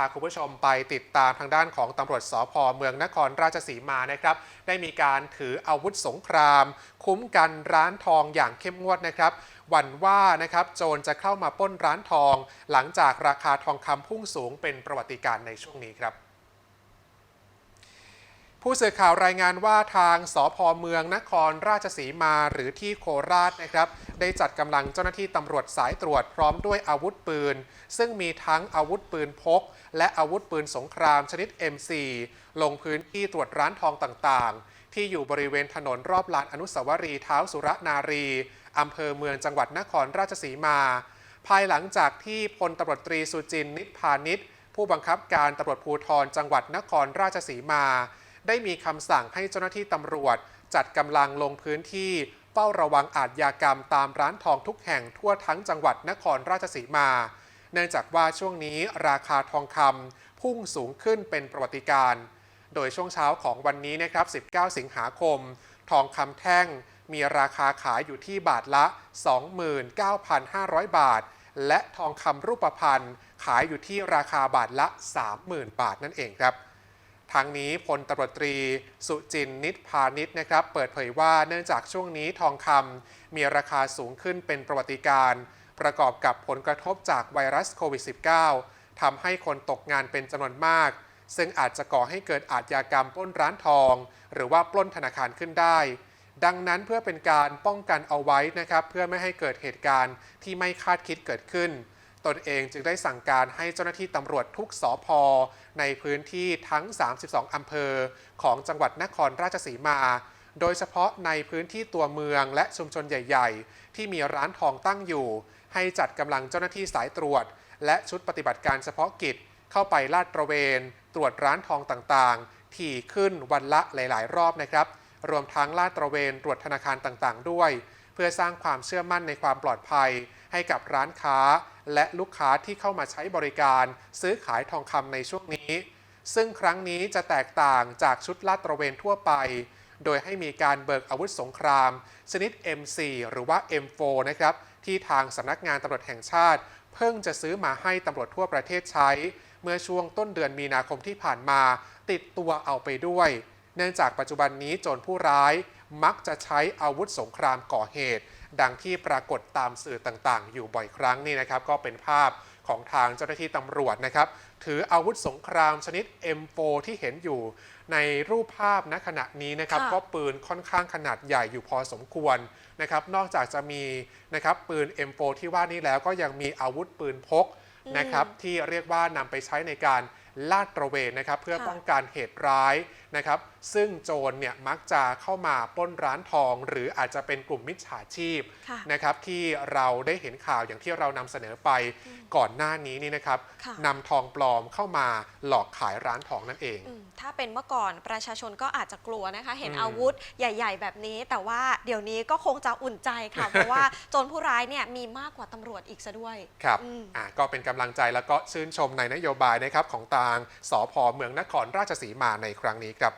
าคุณผู้ชมไปติดตามทางด้านของตำรวจสพเมืองนครราชสีมานะครับ ได้มีการถืออาวุธสงคราม คุ้มกันร้านทองอย่างเข้มงวดนะครับหวั่นว่านะครับโจรจะเข้ามาป้นร้านทอง หลังจากราคาทองคำพุ่งสูงเป็นประวัติการณ์ในช่วงนี้ครับ ผู้สื่อข่าวรายงานว่าทางสพเมืองนครราชสีมาหรือที่โคราชนะครับ ได้จัดกำลังเจ้าหน้าที่ตำรวจสายตรวจพร้อมด้วยอาวุธปืน ซึ่งมีทั้งอาวุธปืนพก และอาวุธปืนสงครามชนิด M4 ลงพื้นที่ตรวจร้านทองต่างๆ ที่อยู่บริเวณถนนรอบลานอนุสาวรีย์เท้าสุรนารีอำเภอเมืองจังหวัดนครราชสีมา ภายหลังจากที่พลตำรวจตรีสุจินต์นิพพานิชผู้บังคับการตำรวจภูธรจังหวัดนครราชสีมา ได้มีคำสั่งให้เจ้าหน้าที่ตำรวจ จัดกำลังลงพื้นที่เฝ้าระวังอาทยากรรมตามร้านทองทุกแห่งทั่วทั้งจังหวัดนครราชสีมา เนื่องจากว่าช่วงนี้ราคาทองคำพุ่งสูงขึ้นเป็นประวัติการณ์โดยช่วงเช้าของวันนี้นะครับ 19 สิงหาคม ทองคำแท่งมีราคาขายอยู่ที่บาทละ 29,500 บาท และทองคำรูปพรรณขายอยู่ที่ราคาบาทละ 30,000 บาทนั่นเองครับ ทางนี้พลตรวจตรี สุจินนิตพาณิชนะครับ เปิดเผยว่าเนื่องจากช่วงนี้ทองคำมีราคาสูงขึ้นเป็นประวัติการณ์ประกอบกับผลกระทบจากไวรัสโควิด -19 ทำให้คนตกงานเป็นจำนวนมาก ซึ่งอาจจะก่อให้เกิดอาชญากรรมปล้นร้านทอง หรือว่าปล้นธนาคารขึ้นได้ ดังนั้นเพื่อเป็นการป้องกันเอาไว้นะครับ เพื่อไม่ให้เกิดเหตุการณ์ที่ไม่คาดคิดเกิดขึ้น ตนเองจึงได้สั่งการให้เจ้าหน้าที่ตำรวจทุกสอพอในพื้นที่ทั้ง 32 อำเภอ ของจังหวัดนครราชสีมา โดยเฉพาะในพื้นที่ตัวเมืองและชุมชนใหญ่ ๆ ที่มีร้านทองตั้งอยู่ ให้จัดกำลังเจ้าหน้าที่สายตรวจ และชุดปฏิบัติการเฉพาะกิจ เข้าไปลาดตระเวน ตรวจร้านทองต่างๆถี่ขึ้นวันละหลาย ๆ รอบนะครับ รวมทั้งลาดตระเวนตรวจธนาคารต่างๆ ด้วย เพื่อสร้างความเชื่อมั่นในความปลอดภัย ให้กับร้านค้า และลูกค้าที่เข้ามาใช้บริการ ซื้อขายทองคำในช่วงนี้ ซึ่งครั้งนี้จะแตกต่างจากชุดลาดตระเวนทั่วไป โดยให้มีการเบิกอาวุธสงคราม ชนิด M4 หรือว่า M4 นะครับ ที่ทางสำนักงานตำรวจแห่งชาติ เพิ่งจะซื้อมาให้ตำรวจทั่วประเทศใช้ เมื่อช่วงต้นเดือนมีนาคมที่ผ่านมา ติดตัวเอาไปด้วย เนื่องจากปัจจุบันนี้โจรผู้ร้ายมักจะใช้อาวุธสงครามก่อเหตุ ดังที่ปรากฏตามสื่อต่างๆ อยู่บ่อยครั้งนี่นะครับ ก็เป็นภาพของทางเจ้าหน้าที่ตำรวจนะครับ ถืออาวุธสงครามชนิด M4 ที่เห็นอยู่ในรูปภาพณขณะนี้นะครับค่ะก็ปืนค่อนข้างขนาดใหญ่อยู่พอสมควรนะครับ นอกจากจะมีนะครับปืน M4 ที่ว่านี้แล้วก็ยังมีอาวุธปืนพกนะครับที่เรียกว่านำไปใช้ในการ ลาดตระเวนนะครับเพื่อค่ะป้องกันเหตุร้ายนะครับ ซึ่งโจรเนี่ยมักจะเข้ามาปล้นร้านทอง หรืออาจจะเป็นกลุ่มมิจฉาชีพค่ะนะครับที่เราได้เห็นข่าวอย่างที่เรานำเสนอไปก่อนหน้านี้นี่นะครับค่ะนำทองปลอมเข้ามาหลอกขายร้านทองนั่นเองอืมถ้าเป็นเมื่อก่อนประชาชนก็อาจจะกลัวนะคะ เห็นอืมอาวุธใหญ่ ๆ แบบนี้ แต่ว่าเดี๋ยวนี้ก็คงจะอุ่นใจค่ะ เพราะว่าโจรผู้ร้ายเนี่ยมีมากกว่าตำรวจอีกซะด้วย ครับอืมอะก็เป็นกำลังใจแล้วก็ชื่นชมในนโยบายนะครับของทางสพเมืองนครราชสีมาในครั้งนี้ครับ